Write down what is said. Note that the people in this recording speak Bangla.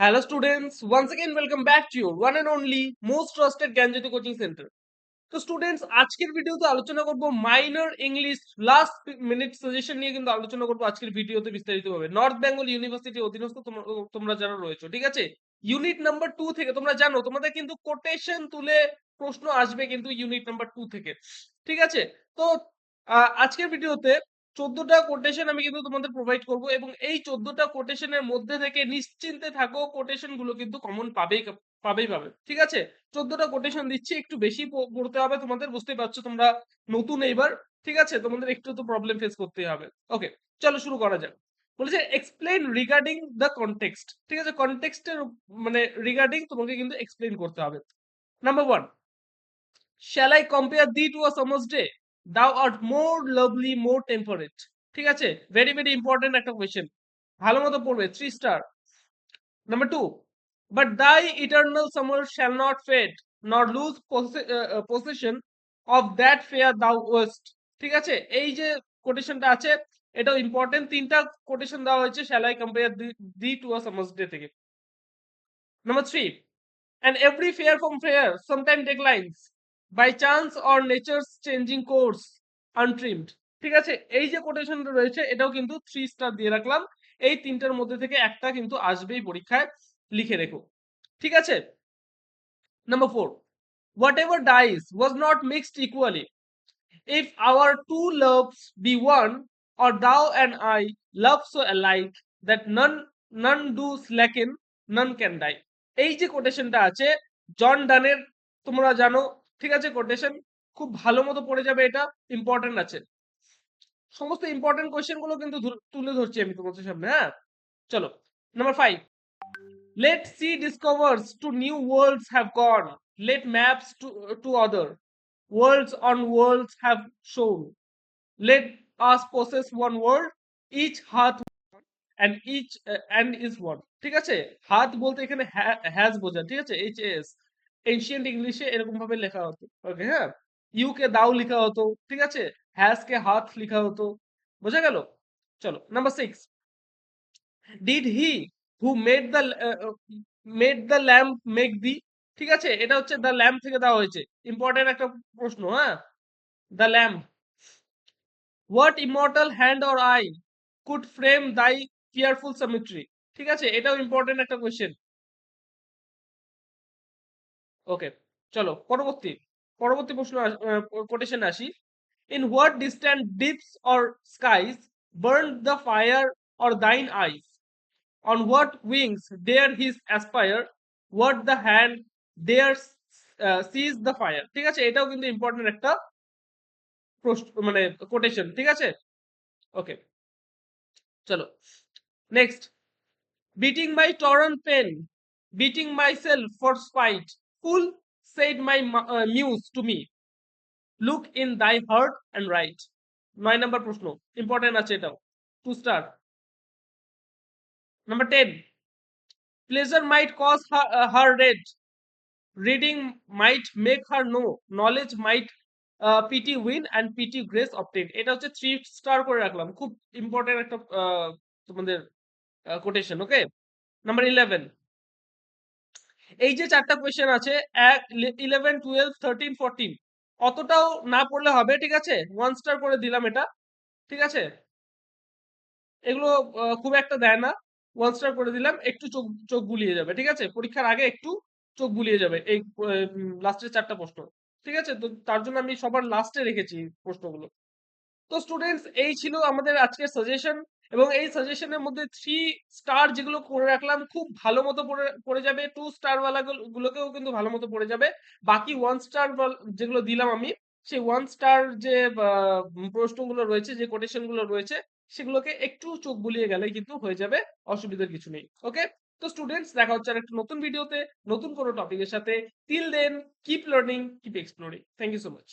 Hello students, once again welcome back to your one and only most trusted Gyanjyoti coaching centre তো স্টুডেন্টস আজকের ভিডিওতে আলোচনা করব minor English last minute suggestion নিয়ে কিন্তু আলোচনা করব আজকের ভিডিওতে বিস্তারিতভাবে। নর্থ বেঙ্গল ইউনিভার্সিটি অধীনস্থ তোমরা যারা রয়েছে ঠিক আছে? ইউনিট নাম্বার টু থেকে তোমরা জানো তোমাদের কিন্তু কোটেশন তুলে প্রশ্ন আসবে কিন্তু ইউনিট নাম্বার টু থেকে ঠিক আছে? তো আজকের ভিডিওতে চোদ্দটা কোটেশন আমি কিন্তু তোমাদের প্রোভাইড করব এবং এই চোদ্দটা কোটেশনের মধ্যে থেকে নিশ্চিন্তে থাকো কোটেশনগুলো কিন্তু কমন পাবেই পাবেই পাবে। ঠিক আছে? চোদ্দটা কোটেশন দিচ্ছি, একটু বেশি পড়তে হবে তোমাদের বুঝতে পারছ তোমরা নতুন এইবার। ঠিক আছে? তোমাদের একটু তো প্রবলেম ফেস করতে হবে। ওকে চলো শুরু করা যাক। বলেছে এক্সপ্লেন রিগার্ডিং দ্য কনটেক্সট ঠিক আছে? কনটেক্সটের মানে রিগার্ডিং তোমাকে কিন্তু এক্সপ্লেন করতে হবে। Number one shall I compare thee to a summer's day thou art more lovely more temperate ঠিক আছে? ভেরি ভেরি ইম্পর্টেন্ট একটা কোয়েশ্চেন ভালো মতো পড়বে three star number two but thy eternal summer shall not fade not lose possession of that fair thou ow'st ঠিক আছে? এই যে কোটেশনটা আছে, এটাও ইম্পর্টেন্ট তিনটা কোটেশন দেওয়া হয়েছে shall I compare thee to a summer's day থেকে? Number three and every fair from fair sometimes declines. By chance or nature's changing course untrimmed ঠিক আছে? এই যে কোটেশনটা রয়েছে, এটাও কিন্তু থ্রি স্টার দিয়ে রাখলাম। এই তিনটার মধ্যে থেকে একটা কিন্তু আসবেই পরীক্ষায়, লিখে রেখো। ঠিক আছে? Number four whatever dies was not mixed equally if our two loves be one, or thou and i love so alike that none none do slacken none can die এই যে কোটেশনটা আছে জন ডানের তোমরা জানো ঠিক আছে কোটেশন খুব ভালো মতো পড়ে যাবে এটা ইম্পর্টেন্ট আছে। সমস্ত ইম্পর্টেন্ট কোয়েশ্চেনগুলো কিন্তু তুলে ধরছি আমি তোমাদের সামনে হ্যাঁ? চলো number five let sea discovers to new worlds have gone let maps to to other worlds on worlds have shown let us possess one world each hath and each and is one ঠিক আছে? হাত বলতে এখানে হ্যাজ বোঝা ঠিক আছে? এইচ এস এনশিয়েন্ট ইংলিশে এরকম ভাবে লেখা হতো। ওকে হ্যাঁ? ইউ কে দাও লেখা হতো ঠিক আছে? হ্যাজ কে হাত লেখা হতো। বোঝা গেল? চলো number six did he who made the made the lamb make thee ঠিক আছে? এটা হচ্ছে দ্য ল্যাম্প থেকে দেওয়া হয়েছে। ইম্পর্টেন্ট একটা প্রশ্ন হ্যাঁ? The lamp what immortal hand or eye could frame thy fearful symmetry ঠিক আছে? এটাও ইম্পর্টেন্ট একটা কোয়েশ্চেন ওকে চলো পরবর্তী পরবর্তী প্রশ্ন কোটেশন আসি। In what distant deeps or skies burn the fire or thine eyes on what wings dare his aspire? What the hand uh, seize the fire? ঠিক আছে? এটাও কিন্তু ইম্পর্টেন্ট একটা প্রশ্ন মানে কোটেশন ঠিক আছে? ওকে চলো next biting my torn pen beating myself for spite fool said my uh, muse to me look in thy heart and write নয় নাম্বার প্রশ্ন ইম্পর্টেন্ট আছে এটাও two star Number 10. Pleasure might cause her, uh, her red. Reading might make her know. Knowledge might uh, pity win and pity grace obtain. এটা হচ্ছে থ্রি স্টার করে রাখলাম খুব ইম্পর্টেন্ট একটা তোমাদের কোটেশন ওকে নাম্বার ইলেভেন এই যে চারটা কোয়েশ্চেন আছে, এক ইলেভেন টুয়েলভ থার্টিন ফোরটিন অতটাও না পড়লে হবে, ঠিক আছে? ওয়ান স্টার করে দিলাম এটা, ঠিক আছে? এগুলো খুব একটা দেয় না ওয়ান স্টার করে দিলাম, একটু চোখ চোখ বুলিয়ে যাবে, ঠিক আছে? পরীক্ষার আগে একটু চোখ বুলিয়ে যাবে, এই লাস্টের চারটা প্রশ্ন, ঠিক আছে? তো তার জন্য আমি সবার লাস্টে রেখেছি প্রশ্নগুলো। তো স্টুডেন্টস এই ছিল আমাদের আজকের সাজেশন এবং এই সাজেশনের মধ্যে থ্রি স্টার যেগুলো করে রাখলাম, খুব ভালো মতো পড়ে যাবে। টু স্টার ওয়ালা গুলোকেও কিন্তু ভালো মতো পড়ে যাবে। বাকি ওয়ান স্টার যেগুলো দিলাম আমি, সেই ওয়ান স্টার যে প্রশ্নগুলো রয়েছে, যে কোটেশনগুলো রয়েছে, সেগুলোকে একটু চোখ বুলিয়ে গেলে কিন্তু হয়ে যাবে, অসুবিধার কিছু নেই ওকে তো স্টুডেন্টস দেখা হচ্ছে আর একটা নতুন ভিডিওতে নতুন কোনো টপিকের সাথে। Till then keep learning keep exploring thank you so much